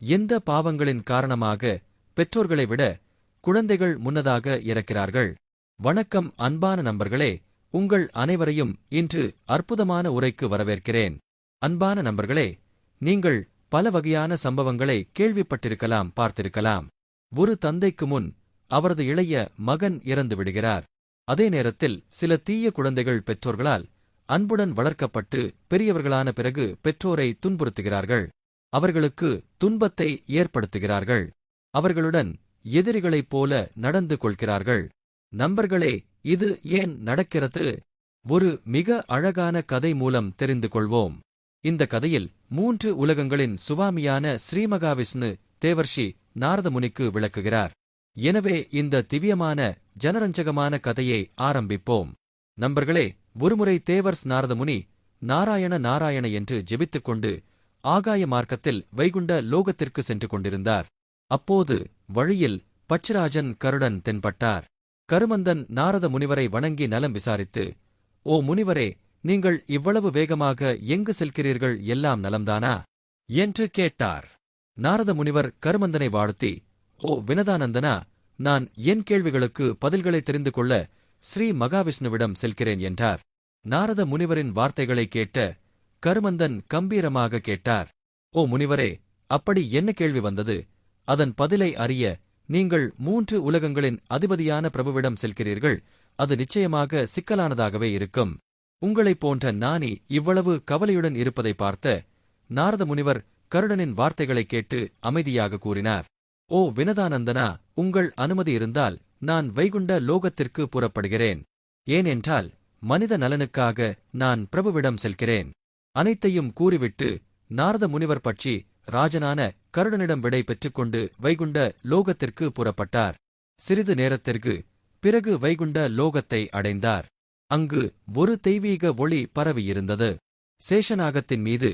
எந்த பாவங்களின் காரணமாக பெற்றோர்களை விட குழந்தைகள் முன்னதாக இறக்கிறார்கள்? வணக்கம் அன்பான நண்பர்களே உங்கள் அனைவரையும் இன்று அற்புதமான உரைக்கு வரவேற்கிறேன். அன்பான நண்பர்களே நீங்கள் பல வகையான சம்பவங்களை கேள்விப்பட்டிருக்கலாம் பார்த்திருக்கலாம். ஒரு தந்தைக்கு முன் அவரது இளைய மகன் இறந்து விடுகிறார். அதே நேரத்தில் சில தீய குழந்தைகள் பெற்றோர்களால் அன்புடன் வளர்க்கப்பட்டு பெரியவர்களான பிறகு பெற்றோரை துன்புறுத்துகிறார்கள். அவர்களுக்கு துன்பத்தை ஏற்படுத்துகிறார்கள். அவர்களுடன் எதிரிகளைப் போல நடந்து கொள்கிறார்கள். நண்பர்களே இது ஏன் நடக்கிறது? ஒரு மிக அழகான கதை மூலம் தெரிந்து கொள்வோம். இந்த கதையில் மூன்று உலகங்களின் சுவாமியான ஸ்ரீமகாவிஷ்ணு தேவர்ஷி நாரதமுனிக்கு விளக்குகிறார். எனவே இந்த திவ்யமான ஜனரஞ்சகமான கதையை ஆரம்பிப்போம். நண்பர்களே ஒருமுறை தேவர்ஸ் நாரதமுனி நாராயண நாராயண என்று ஜெபித்துக் கொண்டு ஆகாய மார்க்கத்தில் வைகுண்ட லோகத்திற்கு சென்று கொண்டிருந்தார். அப்போது வழியில் பச்சராஜன் கருடன் தென்பட்டார். கருமந்தன் நாரத முனிவரை வணங்கி நலம் விசாரித்து ஓ முனிவரே நீங்கள் இவ்வளவு வேகமாக எங்கு செல்கிறீர்கள்? எல்லாம் நலம்தானா? என்று கேட்டார். நாரத முனிவர் கருமந்தனை வாழ்த்தி ஓ வினதானந்தனா நான் என் கேள்விகளுக்கு பதில்களை தெரிந்து கொள்ள ஸ்ரீ மகாவிஷ்ணுவிடம் செல்கிறேன் என்றார். நாரத முனிவரின் வார்த்தைகளை கேட்ட கருமந்தன் கம்பீரமாக கேட்டார் ஓ முனிவரே அப்படி என்ன கேள்வி வந்தது? அதன் பதிலை அறிய நீங்கள் மூன்று உலகங்களின் அதிபதியான பிரபுவிடம் செல்கிறீர்கள். அது நிச்சயமாக சிக்கலானதாகவே இருக்கும். உங்களைப் போன்ற நானி இவ்வளவு கவலையுடன் இருப்பதை பார்த்த நாரத முனிவர் கருடனின் வார்த்தைகளைக் கேட்டு அமைதியாக கூறினார் ஓ வினதானந்தனா உங்கள் அனுமதி இருந்தால் நான் வைகுண்ட லோகத்திற்கு புறப்படுகிறேன். ஏனென்றால் மனித நலனுக்காக நான் பிரபுவிடம் செல்கிறேன். அனைத்தையும் கூறிவிட்டு நாரத முனிவர் பற்றி ராஜனான கருடனிடம் விடை பெற்றுக்கொண்டு வைகுண்ட லோகத்திற்கு புறப்பட்டார். சிறிது நேரத்திற்கு பிறகு வைகுண்ட லோகத்தை அடைந்தார். அங்கு ஒரு தெய்வீக ஒளி பரவியிருந்தது. சேஷநாகத்தின் மீது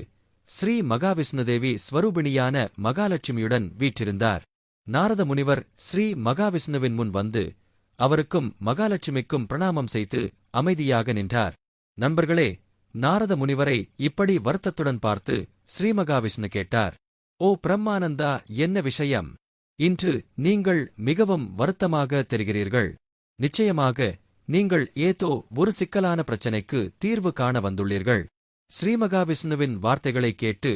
ஸ்ரீ மகாவிஷ்ணுதேவி ஸ்வரூபிணியான மகாலட்சுமியுடன் வீற்றிருந்தார். நாரத முனிவர் ஸ்ரீ மகாவிஷ்ணுவின் முன் வந்து அவருக்கும் மகாலட்சுமிக்கும் பிரணாமம் செய்து அமைதியாக நின்றார். நண்பர்களே நாரத முனிவரை இப்படி வருத்தத்துடன் பார்த்து ஸ்ரீமகாவிஷ்ணு கேட்டார் ஓ பிரம்மானந்தா என்ன விஷயம்? இன்று நீங்கள் மிகவும் வருத்தமாக தெரிகிறீர்கள். நிச்சயமாக நீங்கள் ஏதோ ஒரு சிக்கலான பிரச்சனைக்கு தீர்வு காண வந்துள்ளீர்கள். ஸ்ரீமகாவிஷ்ணுவின் வார்த்தைகளைக் கேட்டு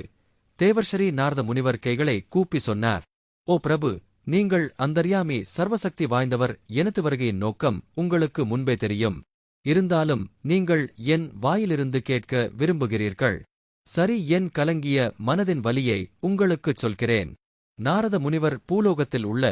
தேவர்ஷரி நாரத முனிவர் கைகளை கூப்பி சொன்னார் ஓ பிரபு நீங்கள் அந்தர்யாமி சர்வசக்தி வாய்ந்தவர் எனது வருகையின் நோக்கம் உங்களுக்கு முன்பே தெரியும். இருந்தாலும் நீங்கள் என் வாயிலிருந்து கேட்க விரும்புகிறீர்கள். சரி என் கலங்கிய மனதின் வலியை உங்களுக்குச் சொல்கிறேன். நாரத முனிவர் பூலோகத்தில் உள்ள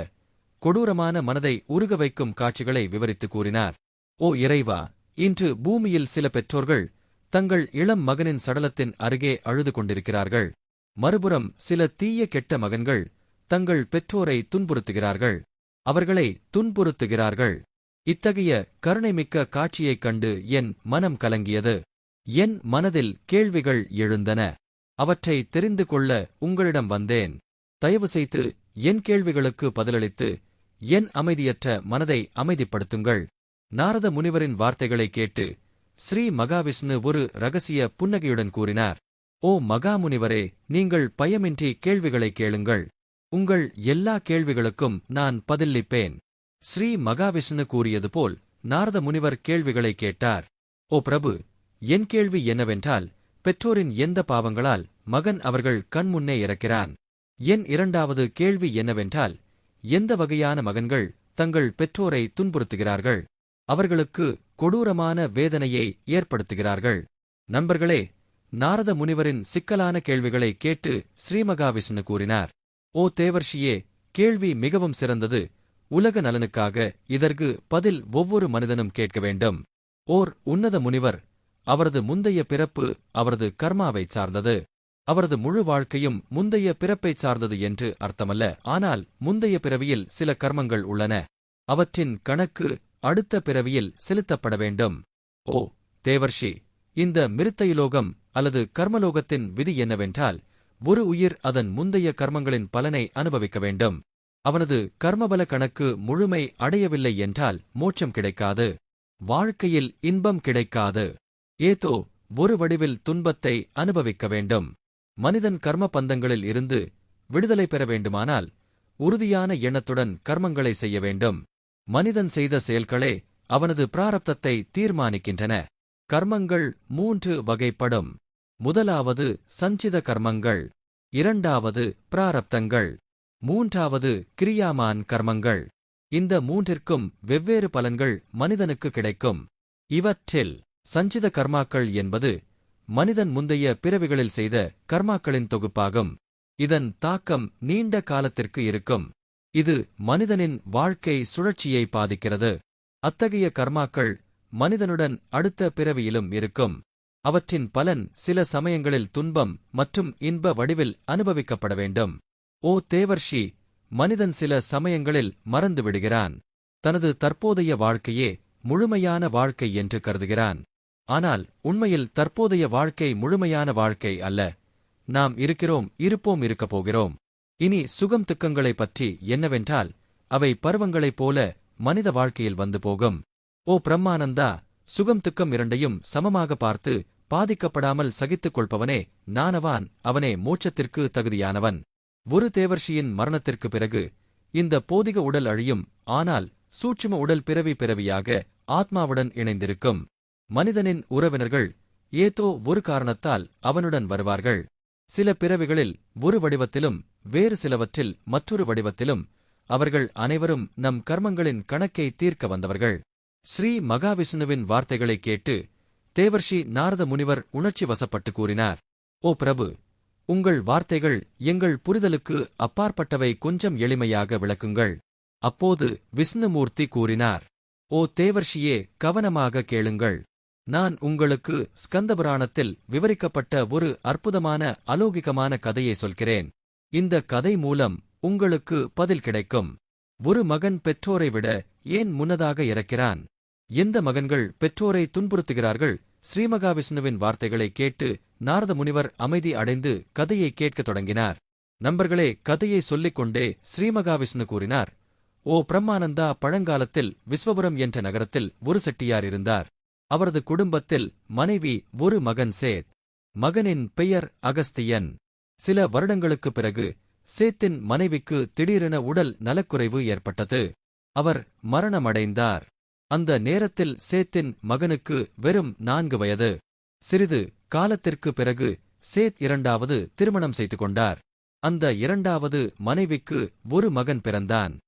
கொடூரமான மனதை உருக வைக்கும் காட்சிகளை விவரித்து கூறினார். ஓ இறைவா இன்று பூமியில் சில பெற்றோர்கள் தங்கள் இளம் மகனின் சடலத்தின் அருகே அழுது கொண்டிருக்கிறார்கள். மறுபுறம் சில தீய கெட்ட மகன்கள் தங்கள் பெற்றோரை துன்புறுத்துகிறார்கள். அவர்களை துன்புறுத்துகிறார்கள். இத்தகைய கருணைமிக்க காட்சியைக் கண்டு என் மனம் கலங்கியது. என் மனதில் கேள்விகள் எழுந்தன. அவற்றை தெரிந்து கொள்ள உங்களிடம் வந்தேன். தயவு செய்து என் கேள்விகளுக்கு பதிலளித்து என் அமைதியற்ற மனதை அமைதிப்படுத்துங்கள். நாரத முனிவரின் வார்த்தைகளைக் கேட்டு ஸ்ரீ மகாவிஷ்ணு ஒரு ரகசிய புன்னகையுடன் கூறினார். ஓ மகாமுனிவரே நீங்கள் பயமின்றி கேள்விகளை கேளுங்கள். உங்கள் எல்லா கேள்விகளுக்கும் நான் பதிலளிப்பேன். ஸ்ரீ மகாவிஷ்ணு கூறியது போல் நாரத முனிவர் கேள்விகளை கேட்டார். ஓ பிரபு என் கேள்வி என்னவென்றால் பெற்றோரின் எந்த பாவங்களால் மகன் அவர்கள் கண்முன்னே இறக்கிறான்? என் இரண்டாவது கேள்வி என்னவென்றால் எந்த வகையான மகன்கள் தங்கள் பெற்றோரை துன்புறுத்துகிறார்கள்? அவர்களுக்கு கொடூரமான வேதனையை ஏற்படுத்துகிறார்கள்? நண்பர்களே நாரத முனிவரின் சிக்கலான கேள்விகளை கேட்டு ஸ்ரீமகாவிஷ்ணு கூறினார். ஓ தேவர்ஷியே கேள்வி மிகவும் சிறந்தது. உலக நலனுக்காக இதற்கு பதில் ஒவ்வொரு மனிதனும் கேட்க வேண்டும். ஓர் உன்னத முனிவர் அவரது முந்தைய பிறப்பு அவரது கர்மாவைச் சார்ந்தது. அவரது முழு வாழ்க்கையும் முந்தைய பிறப்பைச் சார்ந்தது என்று அர்த்தமல்ல. ஆனால் முந்தைய பிறவியில் சில கர்மங்கள் உள்ளன. அவற்றின் கணக்கு அடுத்த பிறவியில் செலுத்தப்பட வேண்டும். ஓ தேவர்ஷி இந்த மிருத்தைலோகம் அல்லது கர்மலோகத்தின் விதி என்னவென்றால் ஒரு உயிர் அதன் முந்தைய கர்மங்களின் பலனை அனுபவிக்க வேண்டும். அவனது கர்மபல கணக்கு முழுமை அடையவில்லை என்றால் மோட்சம் கிடைக்காது வாழ்க்கையில் இன்பம் கிடைக்காது. ஏதோ ஒரு வடிவில் துன்பத்தை அனுபவிக்க வேண்டும். மனிதன் கர்ம பந்தங்களில் இருந்து விடுதலை பெற வேண்டுமானால் உறுதியான எண்ணத்துடன் கர்மங்களை செய்ய வேண்டும். மனிதன் செய்த செயல்களே அவனது பிராரப்தத்தை தீர்மானிக்கின்றன. கர்மங்கள் மூன்று வகைப்படும். முதலாவது சஞ்சித கர்மங்கள் இரண்டாவது பிராரப்தங்கள். மூன்றாவது கிரியாமான் கர்மங்கள். இந்த மூன்றிற்கும் வெவ்வேறு பலன்கள் மனிதனுக்கு கிடைக்கும். இவற்றில் சஞ்சித கர்மாக்கள் என்பது மனிதன் முந்தைய பிறவிகளில் செய்த கர்மாக்களின் தொகுப்பாகும். இதன் தாக்கம் நீண்ட காலத்திற்கு இருக்கும். இது மனிதனின் வாழ்க்கை சுழற்சியை பாதிக்கிறது. அத்தகைய கர்மாக்கள் மனிதனுடன் அடுத்த பிறவியிலும் இருக்கும். அவற்றின் பலன் சில சமயங்களில் துன்பம் மற்றும் இன்ப வடிவில் அனுபவிக்கப்பட வேண்டும். ஓ தேவர்ஷி மனிதன் சில சமயங்களில் மறந்து விடுகிறான் தனது தற்போதைய வாழ்க்கையே முழுமையான வாழ்க்கை என்று கருதுகிறான். ஆனால் உண்மையில் தற்போதைய வாழ்க்கை முழுமையான வாழ்க்கை அல்ல. நாம் இருக்கிறோம் இருப்போம் இருக்கப் போகிறோம். இனி சுகம் துக்கங்களைப் பற்றி என்னவென்றால் அவை பருவங்களைப் போல மனித வாழ்க்கையில் வந்து போகும். ஓ பிரம்மானந்தா சுகம் துக்கம் இரண்டையும் சமமாக பார்த்து பாதிக்கப்படாமல் சகித்துக் கொள்பவனே நானவான் அவனே மோட்சத்திற்கு தகுதியானவன். ஒரு தேவர்ஷியின் மரணத்திற்கு பிறகு இந்த போதிக உடல் அழியும் ஆனால் சூட்சும உடல் பிறவி பிறவியாக ஆத்மாவுடன் இணைந்திருக்கும். மனிதனின் உறவினர்கள் ஏதோ ஒரு காரணத்தால் அவனுடன் வருவார்கள். சில பிறவிகளில் ஒரு வடிவத்திலும் வேறு சிலவற்றில் மற்றொரு வடிவத்திலும் அவர்கள் அனைவரும் நம் கர்மங்களின் கணக்கை தீர்க்க வந்தவர்கள். ஸ்ரீ மகாவிஷ்ணுவின் வார்த்தைகளைக் கேட்டு தேவர்ஷி நாரத முனிவர் உணர்ச்சி வசப்பட்டு கூறினார் ஓ பிரபு உங்கள் வார்த்தைகள் எங்கள் புரிதலுக்கு அப்பாற்பட்டவை கொஞ்சம் எளிமையாக விளக்குங்கள். அப்போது விஷ்ணுமூர்த்தி கூறினார் ஓ தேவர்ஷியே கவனமாக கேளுங்கள். நான் உங்களுக்கு ஸ்கந்தபுராணத்தில் விவரிக்கப்பட்ட ஒரு அற்புதமான அலோகிகமான கதையை சொல்கிறேன். இந்த கதை மூலம் உங்களுக்கு பதில் கிடைக்கும். ஒரு மகன் பெற்றோரை விட ஏன் முன்னதாக இறக்கிறான்? எந்த மகன்கள் பெற்றோரை துன்புறுத்துகிறார்கள்? ஸ்ரீமகாவிஷ்ணுவின் வார்த்தைகளை கேட்டு நாரத முனிவர் அமைதி அடைந்து கதையை கேட்கத் தொடங்கினார். நண்பர்களே கதையை சொல்லிக் கொண்டே ஸ்ரீமகாவிஷ்ணு கூறினார் ஓ பிரம்மானந்தா பழங்காலத்தில் விஸ்வபுரம் என்ற நகரத்தில் ஒரு செட்டியார் இருந்தார். அவரது குடும்பத்தில் மனைவி ஒரு மகன் சேத். மகனின் பெயர் அகஸ்தியன். சில வருடங்களுக்குப் பிறகு சேத்தின் மனைவிக்கு திடீரென உடல் நலக்குறைவு ஏற்பட்டது. அவர் மரணமடைந்தார். அந்த நேரத்தில் சேத்தின் மகனுக்கு வெறும் நான்கு வயது. சிறிது காலத்திற்கு பிறகு சேத் இரண்டாவது திருமணம் செய்து கொண்டார் அந்த இரண்டாவது மனைவிக்கு ஒரு மகன் பிறந்தான்.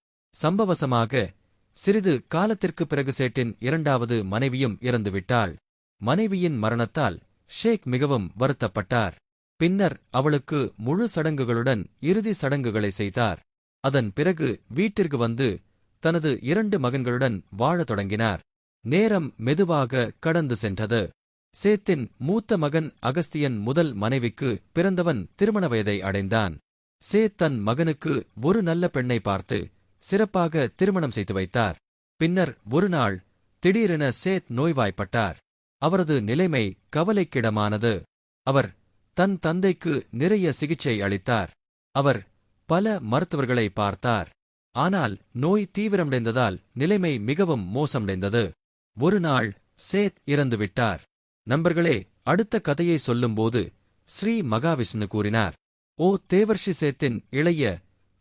சம்பவசமாக சிறிது காலத்திற்குப் பிறகு சேட்டின் இரண்டாவது மனைவியும் இறந்துவிட்டாள். மனைவியின் மரணத்தால் ஷேக் மிகவும் வருத்தப்பட்டார். பின்னர் அவளுக்கு முழு சடங்குகளுடன் இறுதி சடங்குகளை செய்தார். அதன் பிறகு வீட்டிற்கு வந்து தனது இரண்டு மகன்களுடன் வாழத் தொடங்கினார். நேரம் மெதுவாக கடந்து சென்றது. சேத்தின் மூத்த மகன் அகஸ்தியன் முதல் மனைவிக்கு பிறந்தவன் திருமண வயதை அடைந்தான். சேத் தன் மகனுக்கு ஒரு நல்ல பெண்ணை பார்த்து சிறப்பாக திருமணம் செய்து வைத்தார். பின்னர் ஒரு நாள் திடீரென சேத் நோய்வாய்ப்பட்டார். அவரது நிலைமை கவலைக்கிடமானது. அவர் தன் தந்தைக்கு நிறைய சிகிச்சை அளித்தார். அவர் பல மருத்துவர்களை பார்த்தார். ஆனால் நோய் தீவிரமடைந்ததால் நிலைமை மிகவும் மோசமடைந்தது. ஒரு நாள் சேத் இறந்துவிட்டார். நண்பர்களே அடுத்த கதையை சொல்லும்போது ஸ்ரீ மகாவிஷ்ணு கூறினார் ஓ தேவர்ஷி சேத்தின் இளைய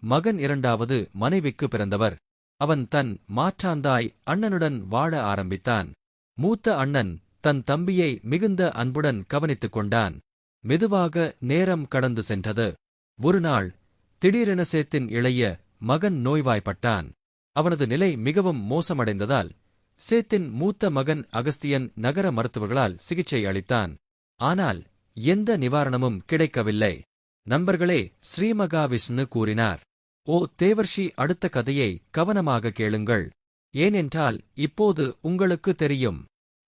மகன் இரண்டாவது மனைவிக்கு பிறந்தவர். அவன் தன் மாற்றாந்தாய் அண்ணனுடன் வாழ ஆரம்பித்தான். மூத்த அண்ணன் தன் தம்பியை மிகுந்த அன்புடன் கவனித்துக் கொண்டான். மெதுவாக நேரம் கடந்து சென்றது. ஒரு நாள் திடீரென சேத்தின் இளைய மகன் நோய்வாய்ப்பட்டான். அவனது நிலை மிகவும் மோசமடைந்ததால் சேத்தின் மூத்த மகன் அகஸ்தியன் நகர மருத்துவர்களால் சிகிச்சை அளித்தான். ஆனால் எந்த நிவாரணமும் கிடைக்கவில்லை. நண்பர்களே ஸ்ரீமகாவிஷ்ணு கூறினார். ஓ தேவர்ஷி அடுத்த கதையை கவனமாக கேளுங்கள். ஏனென்றால் இப்போது உங்களுக்கு தெரியும்.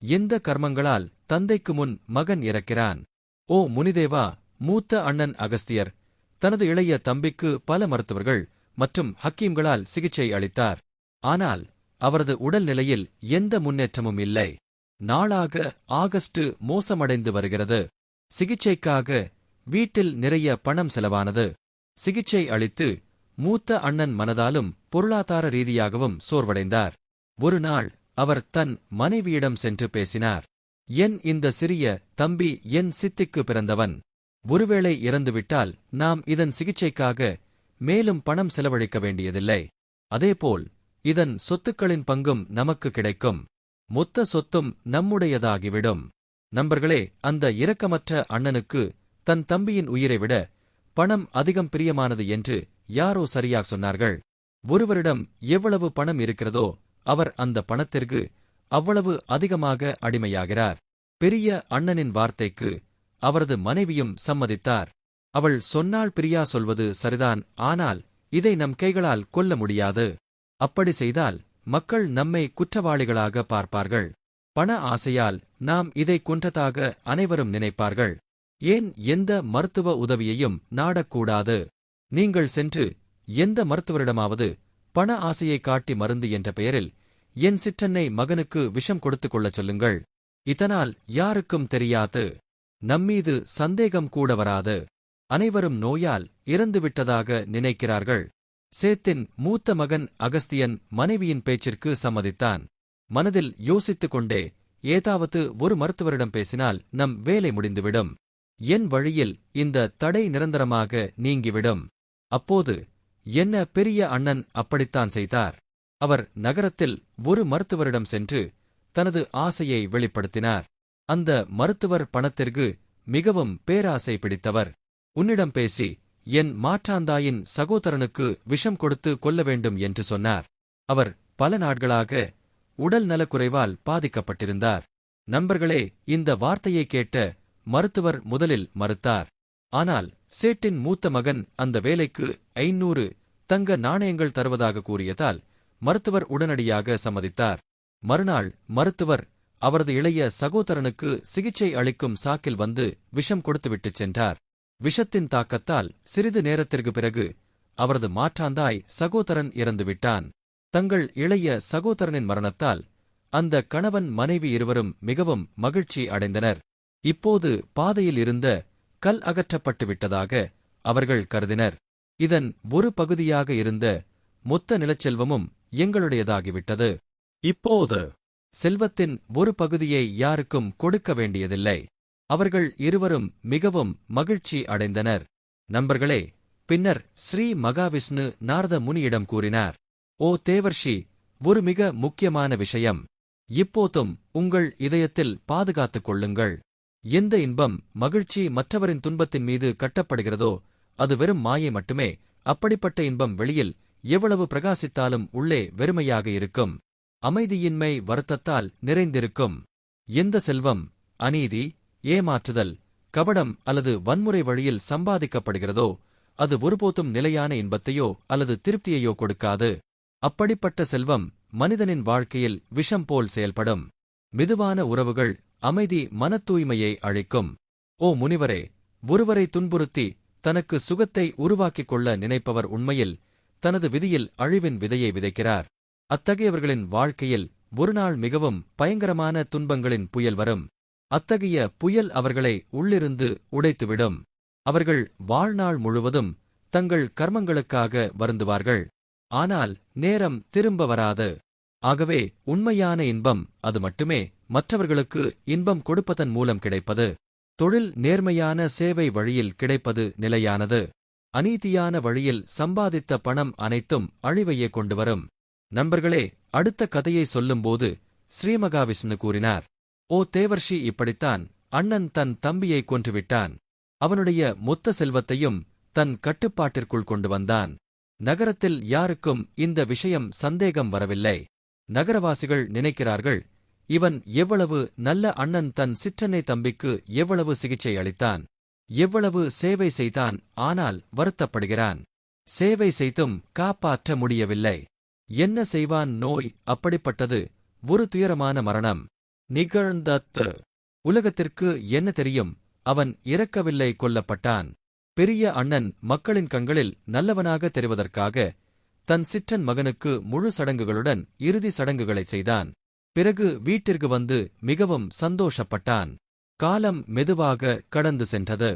எந்த கர்மங்களால் தந்தைக்கு முன் மகன் இறக்கிறான். ஓ முனிதேவா மூத்த அண்ணன் அகஸ்தியர். தனது இளைய தம்பிக்கு பல மருத்துவர்கள் மற்றும் ஹக்கீம்களால் சிகிச்சை அளித்தார். ஆனால் அவரது உடல்நிலையில் எந்த முன்னேற்றமும் இல்லை. நாளாக ஆகஸ்ட் மோசமடைந்து வருகிறது. சிகிச்சைக்காக வீட்டில் நிறைய பணம் செலவானது. சிகிச்சை அளித்து மூத்த அண்ணன் மனதாலும் பொருளாதார ரீதியாகவும் சோர்வடைந்தார். ஒரு நாள் அவர் தன் மனைவியிடம் சென்று பேசினார். என் இந்த சிறிய தம்பி என் சித்திக்கு பிறந்தவன். ஒருவேளை இறந்துவிட்டால் நாம் இதன் சிகிச்சைக்காக மேலும் பணம் செலவழிக்க வேண்டியதில்லை. அதேபோல் இதன் சொத்துக்களின் பங்கும் நமக்கு கிடைக்கும். மொத்த சொத்தும் நம்முடையதாகிவிடும். நண்பர்களே அந்த இரக்கமற்ற அண்ணனுக்கு தன் தம்பியின் உயிரை விட பணம் அதிகம் பிரியமானது என்று யாரோ சரியாக சொன்னார்கள். ஒருவரிடம் எவ்வளவு பணம் இருக்கிறதோ அவர் அந்த பணத்திற்கு அவ்வளவு அதிகமாக அடிமையாகிறார். பெரிய அண்ணனின் வார்த்தைக்கு அவரது மனைவியும் சம்மதித்தார். அவள் சொன்னால் பிரியா சொல்வது சரிதான் ஆனால் இதை நம் கைகளால் கொல்ல முடியாது. அப்படி செய்தால் மக்கள் நம்மை குற்றவாளிகளாக பார்ப்பார்கள். பண ஆசையால் நாம் இதை குன்றதாக அனைவரும் நினைப்பார்கள். ஏன் எந்த மருத்துவ உதவியையும் நாடக்கூடாது? நீங்கள் சென்று எந்த மருத்துவரிடமாவது பண ஆசையை காட்டி மருந்து என்ற பெயரில் என் சிற்றன்னை மகனுக்கு விஷம் கொடுத்துக் கொள்ளச் சொல்லுங்கள். இதனால் யாருக்கும் தெரியாது. நம்மீது சந்தேகம் கூட வராது. அனைவரும் நோயால் இறந்துவிட்டதாக நினைக்கிறார்கள். சேத்தின் மூத்த மகன் அகஸ்தியன் மனைவியின் பேச்சிற்கு சம்மதித்தான். மனதில் யோசித்துக் கொண்டே ஏதாவது ஒரு மருத்துவரிடம் பேசினால் நம் வேலை முடிந்துவிடும். என் வழியில் இந்த தடை நிரந்தரமாக நீங்கிவிடும். அப்போது என்ன பெரிய அண்ணன் அப்படித்தான் செய்தார். அவர் நகரத்தில் ஒரு மருத்துவரிடம் சென்று தனது ஆசையை வெளிப்படுத்தினார். அந்த மருத்துவர் பணத்திற்கு மிகவும் பேராசை பிடித்தவர். உன்னிடம் பேசி என் மாற்றாந்தாயின் சகோதரனுக்கு விஷம் கொடுத்து கொல்ல வேண்டும் என்று சொன்னார். அவர் பல நாட்களாக உடல் நலக்குறைவால் பாதிக்கப்பட்டிருந்தார். நண்பர்களே இந்த வார்த்தையை கேட்ட மருத்துவர் முதலில் மறுத்தார். ஆனால் சேட்டின் மூத்த மகன் அந்த வேலைக்கு ஐநூறு தங்க நாணயங்கள் தருவதாக கூறியதால் மருத்துவர் உடனடியாக சம்மதித்தார். மறுநாள் மருத்துவர் அவரது இளைய சகோதரனுக்கு சிகிச்சை அளிக்கும் சாக்கில் வந்து விஷம் கொடுத்துவிட்டுச் சென்றார். விஷத்தின் தாக்கத்தால் சிறிது நேரத்திற்கு பிறகு அவரது மாற்றாந்தாய் சகோதரன் இறந்துவிட்டான். தங்கள் இளைய சகோதரனின் மரணத்தால் அந்த கணவன் மனைவி இருவரும் மிகவும் மகிழ்ச்சி அடைந்தனர். இப்போது பாதையில் இருந்த கல் அகற்றப்பட்டு விட்டதாக அவர்கள் கருதினர். இதன் ஒரு பகுதியாக இருந்த மொத்த நிலச்செல்வமும் எங்களுடையதாகிவிட்டது. இப்போது செல்வத்தின் ஒரு பகுதியை யாருக்கும் கொடுக்க வேண்டியதில்லை. அவர்கள் இருவரும் மிகவும் மகிழ்ச்சி அடைந்தனர். நண்பர்களே பின்னர் ஸ்ரீ மகாவிஷ்ணு நாரத முனியிடம் கூறினார் ஓ தேவர்ஷி ஒரு மிக முக்கியமான விஷயம். இப்போதும் உங்கள் இதயத்தில் பாதுகாத்துக் கொள்ளுங்கள். எந்த இன்பம் மகிழ்ச்சி மற்றவரின் துன்பத்தின் மீது கட்டப்படுகிறதோ அது வெறும் மாயை மட்டுமே. அப்படிப்பட்ட இன்பம் வெளியில் எவ்வளவு பிரகாசித்தாலும் உள்ளே வெறுமையாக இருக்கும். அமைதியின்மை வருத்தத்தால் நிறைந்திருக்கும். எந்த செல்வம் அநீதி ஏமாற்றுதல் கபடம் அல்லது வன்முறை வழியில் சம்பாதிக்கப்படுகிறதோ அது ஒருபோதும் நிலையான இன்பத்தையோ அல்லது திருப்தியையோ கொடுக்காது. அப்படிப்பட்ட செல்வம் மனிதனின் வாழ்க்கையில் விஷம் போல் செயல்படும். மிதுவான உறவுகள் அமைதி மனத் தூய்மையை அழிக்கும். ஓ முனிவரே ஒருவரை துன்புறுத்தி தனக்கு சுகத்தை உருவாக்கிக் கொள்ள நினைப்பவர் உண்மையில் தனது விதியில் அழிவின் விதையை விதைக்கிறார். அத்தகையவர்களின் வாழ்க்கையில் ஒருநாள் மிகவும் பயங்கரமான துன்பங்களின் புயல் வரும். அத்தகைய புயல் அவர்களை உள்ளிருந்து உடைத்துவிடும். அவர்கள் வாழ்நாள் முழுவதும் தங்கள் கர்மங்களுக்காக வருந்துவார்கள். ஆனால் நேரம் திரும்ப வராது. ஆகவே உண்மையான இன்பம் அது மட்டுமே. மற்றவர்களுக்கு இன்பம் கொடுப்பதன் மூலம் கிடைப்பது. தொழில் நேர்மையான சேவை வழியில் கிடைப்பது நிலையானது. அநீதியான வழியில் சம்பாதித்த பணம் அனைத்தும் அழிவையே கொண்டு வரும். நண்பர்களே அடுத்த கதையை சொல்லும்போது ஸ்ரீமகாவிஷ்ணு கூறினார். ஓ தேவர்ஷி இப்படித்தான் அண்ணன் தன் தம்பியை கொன்றுவிட்டான். அவனுடைய மொத்த செல்வத்தையும் தன் கட்டுப்பாட்டிற்குள் கொண்டு வந்தான். நகரத்தில் யாருக்கும் இந்த விஷயம் சந்தேகம் வரவில்லை. நகரவாசிகள் நினைக்கிறார்கள் இவன் எவ்வளவு நல்ல அண்ணன் தன் சிற்றனை தம்பிக்கு எவ்வளவு சிகிச்சை அளித்தான். எவ்வளவு சேவை செய்தான் ஆனால் வருத்தப்படுகிறான். சேவை செய்தும் காப்பாற்ற முடியவில்லை. என்ன செய்வான் நோய் அப்படிப்பட்டது ஒரு துயரமான மரணம். நிகழ்ந்தத்து. உலகத்திற்கு என்ன தெரியும்? அவன் இறக்கவில்லை கொல்லப்பட்டான். பெரிய அண்ணன் மக்களின் கண்களில் நல்லவனாக தெரிவதற்காக தன் சிற்றன் மகனுக்கு முழு சடங்குகளுடன் இறுதி சடங்குகளைச் செய்தான். பிறகு வீட்டிற்கு வந்து மிகவும் சந்தோஷப்பட்டான். காலம் மெதுவாக கடந்து சென்றது.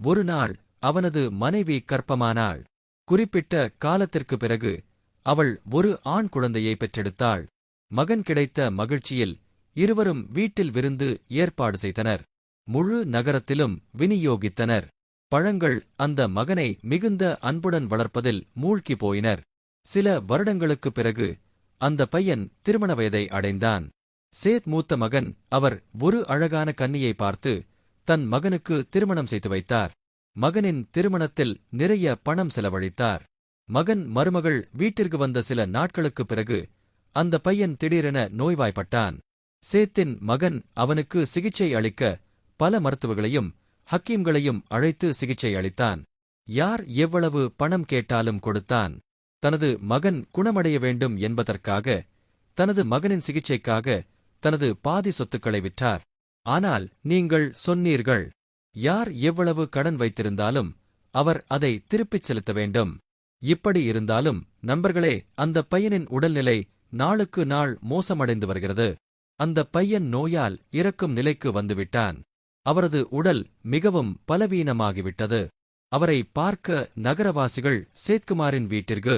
ஒரு நாள் அவனது மனைவி கற்பமானாள் குறிப்பிட்ட காலத்திற்கு பிறகு அவள் ஒரு ஆண் குழந்தையை பெற்றெடுத்தாள். மகன் கிடைத்த மகிழ்ச்சியில் இருவரும் வீட்டில் விருந்து ஏற்பாடு செய்தனர். முழு நகரத்திலும் விநியோகித்தனர். பழங்கள் அந்த மகனை மிகுந்த அன்புடன் வளர்ப்பதில் மூழ்கி போயினர். சில வருடங்களுக்குப் பிறகு அந்த பையன் திருமண வயதை அடைந்தான். சேத் மூத்த மகன் அவர் ஒரு அழகான கன்னியை பார்த்து தன் மகனுக்கு திருமணம் செய்து வைத்தார். மகனின் திருமணத்தில் நிறைய பணம் செலவழித்தார். மகன் மருமகள் வீட்டிற்கு வந்த சில நாட்களுக்குப் பிறகு அந்த பையன் திடீரென நோய்வாய்ப்பட்டான். சேத்தின் மகன் அவனுக்கு சிகிச்சை அளிக்க பல மருத்துவர்களையும் ஹக்கீம்களையும் அழைத்து சிகிச்சை அளித்தான். யார் எவ்வளவு பணம் கேட்டாலும் கொடுத்தான். தனது மகன் குணமடைய வேண்டும் என்பதற்காக தனது மகனின் சிகிச்சைக்காக தனது பாதி சொத்துக்களை விற்றார். ஆனால் நீங்கள் சொன்னீர்கள் யார் எவ்வளவு கடன் வைத்திருந்தாலும் அவர் அதை திருப்பிச் செலுத்த வேண்டும். இப்படி இருந்தாலும் நண்பர்களே அந்த பையனின் உடல்நிலை நாளுக்கு நாள் மோசமடைந்து வருகிறது. அந்த பையன் நோயால் இறக்கும் நிலைக்கு வந்துவிட்டான். அவரது உடல் மிகவும் பலவீனமாகிவிட்டது. அவரை பார்க்க நகரவாசிகள் சேத்குமாரின் வீட்டிற்கு